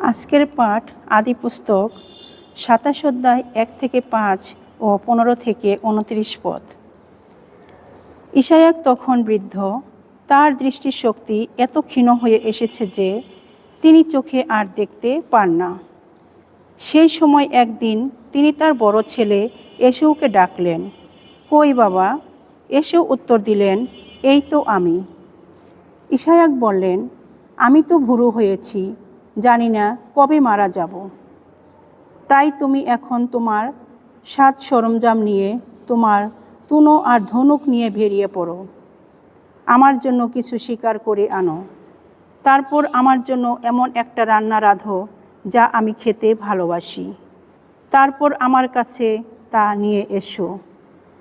আজকের পাঠ আদি পুস্তক, সাতাশ অধ্যায় এক থেকে পাঁচ ও পনেরো থেকে উনত্রিশ পদ। ইশায়াক তখন বৃদ্ধ, তার দৃষ্টিশক্তি এত ক্ষীণ হয়ে এসেছে যে তিনি চোখে আর দেখতে পান না। সেই সময় একদিন তিনি তার বড় ছেলে এসুকে ডাকলেন, কই বাবা এসেও উত্তর দিলেন, এই তো আমি। ইশায়াক বললেন, আমি তো ভুরু হয়েছি জানি না কবে মারা যাব। তাই তুমি এখন তোমার সাত সরঞ্জাম নিয়ে তোমার তুনো আর ধনুক নিয়ে বেরিয়ে পড়ো। আমার জন্য কিছু শিকার করে আনো। তারপর আমার জন্য এমন একটা রান্না রাঁধো যা আমি খেতে ভালোবাসি। তারপর আমার কাছে তা নিয়ে এসো,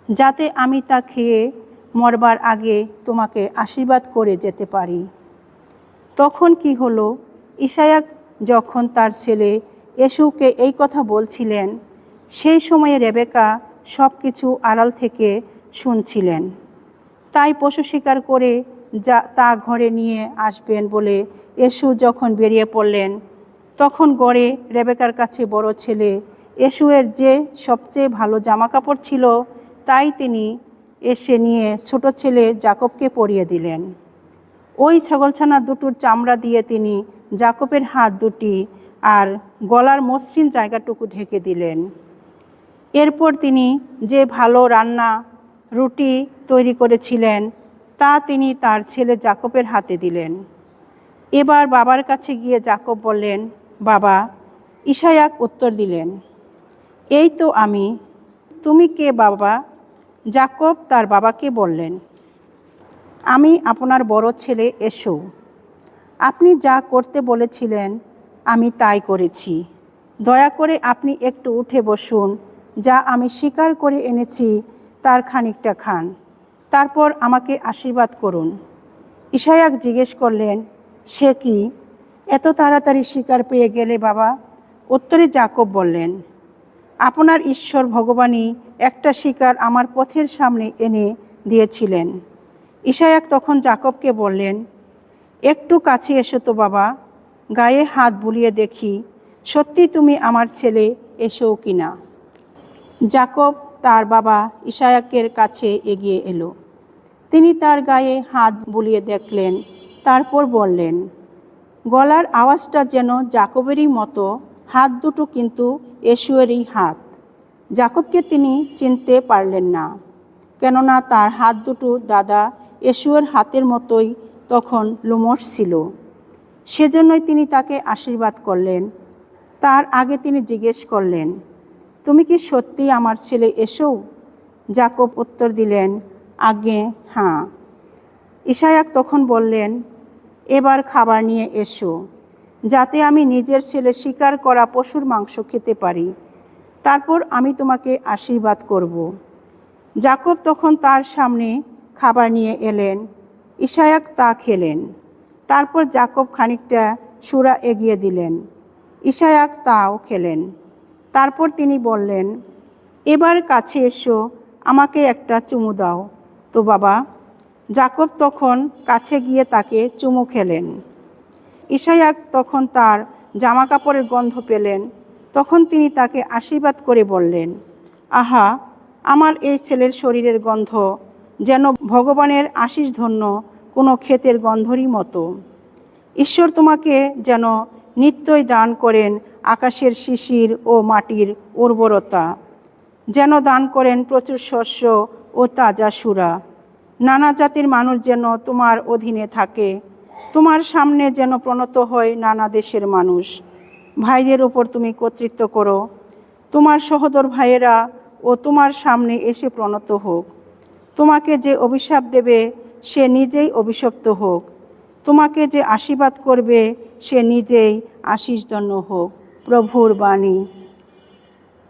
যাতে আমি তা খেয়ে মরবার আগে তোমাকে আশীর্বাদ করে যেতে পারি। তখন কি হলো? ইশায়াক যখন তার ছেলে এসুকে এই কথা বলছিলেন, সেই সময়ে রেবেকা সব কিছু আড়াল থেকে শুনছিলেন। তাই পশু শিকার করে যা তা ঘরে নিয়ে আসবেন বলে এসু যখন বেরিয়ে পড়লেন, তখন গড়ে রেবেকার কাছে বড় ছেলে এসুয়ের যে সবচেয়ে ভালো জামা কাপড় ছিল, তাই তিনি এসে নিয়ে ছোট ছেলে জাকবকে পরিয়ে দিলেন। ওই ছাগলছানা দুটোর চামড়া দিয়ে তিনি জাকবের হাত দুটি আর গলার মসৃণ জায়গাটুকু ঢেকে দিলেন। এরপর তিনি যে ভালো রান্না, রুটি তৈরি করেছিলেন, তা তিনি তার ছেলে জাকবের হাতে দিলেন। এবার বাবার কাছে গিয়ে জাকব বললেন, বাবা ইশায়াক উত্তর দিলেন, এই তো আমি, তুমি কে বাবা? জাকব তার বাবাকে বললেন আমি আপনার বড় ছেলে এসো। আপনি যা করতে বলেছিলেন, আমি তাই করেছি। দয়া করে আপনি একটু উঠে বসুন, যা আমি স্বীকার করে এনেছি, তার খানিকটা খান। তারপর আমাকে আশীর্বাদ করুন। ইশায়াক জিজ্ঞেস করলেন, সে কি? এত তাড়াতাড়ি শিকার পেয়ে গেলে বাবা? উত্তরে জাকব বললেন, আপনার ঈশ্বর ভগবানই একটা শিকার আমার পথের সামনে এনে দিয়েছিলেন। ইশায়াক তখন জাকবকে বললেন, একটু কাছে এসো তো বাবা, গায়ে হাত বুলিয়ে দেখি, সত্যি তুমি আমার ছেলে এসো কিনা? জাকব তার বাবা ইশায়াকের কাছে এগিয়ে এলো। তিনি তার গায়ে হাত বুলিয়ে দেখলেন, তারপর বললেন, গলার আওয়াজটা যেন জাকবেরই মতো, হাত দুটো কিন্তু এসুয়েরই হাত। জাকবকে তিনি চিনতে পারলেন না, কেননা তার হাত দুটো দাদা এসুয়ের হাতের মতোই তখন লুমস ছিল। সেজন্যই তিনি তাকে আশীর্বাদ করলেন। তার আগে তিনি জিজ্ঞেস করলেন, তুমি কি সত্যি আমার ছেলে এসো? জাকব উত্তর দিলেন আগে হ্যাঁ ইশায়াক তখন বললেন, এবার খাবার নিয়ে এসো, যাতে আমি নিজের ছেলে শিকার করা পশুর মাংস খেতে পারি। তারপর আমি তোমাকে আশীর্বাদ করব। জাকব তখন তার সামনে খাবার নিয়ে এলেন ইশায়াক তা খেলেন। তারপর জাকব খানিকটা সুরা এগিয়ে দিলেন ইশায়াক তাও খেলেন। তারপর তিনি বললেন, এবার কাছে এসো, আমাকে একটা চুমু দাও। তো বাবা। জাকব তখন কাছে গিয়ে তাকে চুমু খেলেন। ইশায়াক তখন তার জামা কাপড়ের গন্ধ পেলেন। তখন তিনি তাকে আশীর্বাদ করে বললেন, আহা, আমার এই ছেলের শরীরের গন্ধ যেন ভগবানের আশিস ধন্য কোনো ক্ষেতের গন্ধরই মতো। ঈশ্বর তোমাকে যেন নিত্যই দান করেন আকাশের শিশির ও মাটির উর্বরতা, যেন দান করেন প্রচুর শস্য ও তাজা সুরা। নানা জাতির মানুষ যেন তোমার অধীনে থাকে, তোমার সামনে যেন প্রণত হয় নানা দেশের মানুষ। ভাইদের ওপর তুমি কর্তৃত্ব করো, তোমার সহোদর ভাইয়েরা ও তোমার সামনে এসে প্রণত হোক। তোমাকে যে অভিশাপ দেবে, সে নিজেই অভিশপ্ত হোক। তোমাকে যে আশীর্বাদ করবে, সে নিজেই আশিসদন্য হোক। প্রভুর বাণী।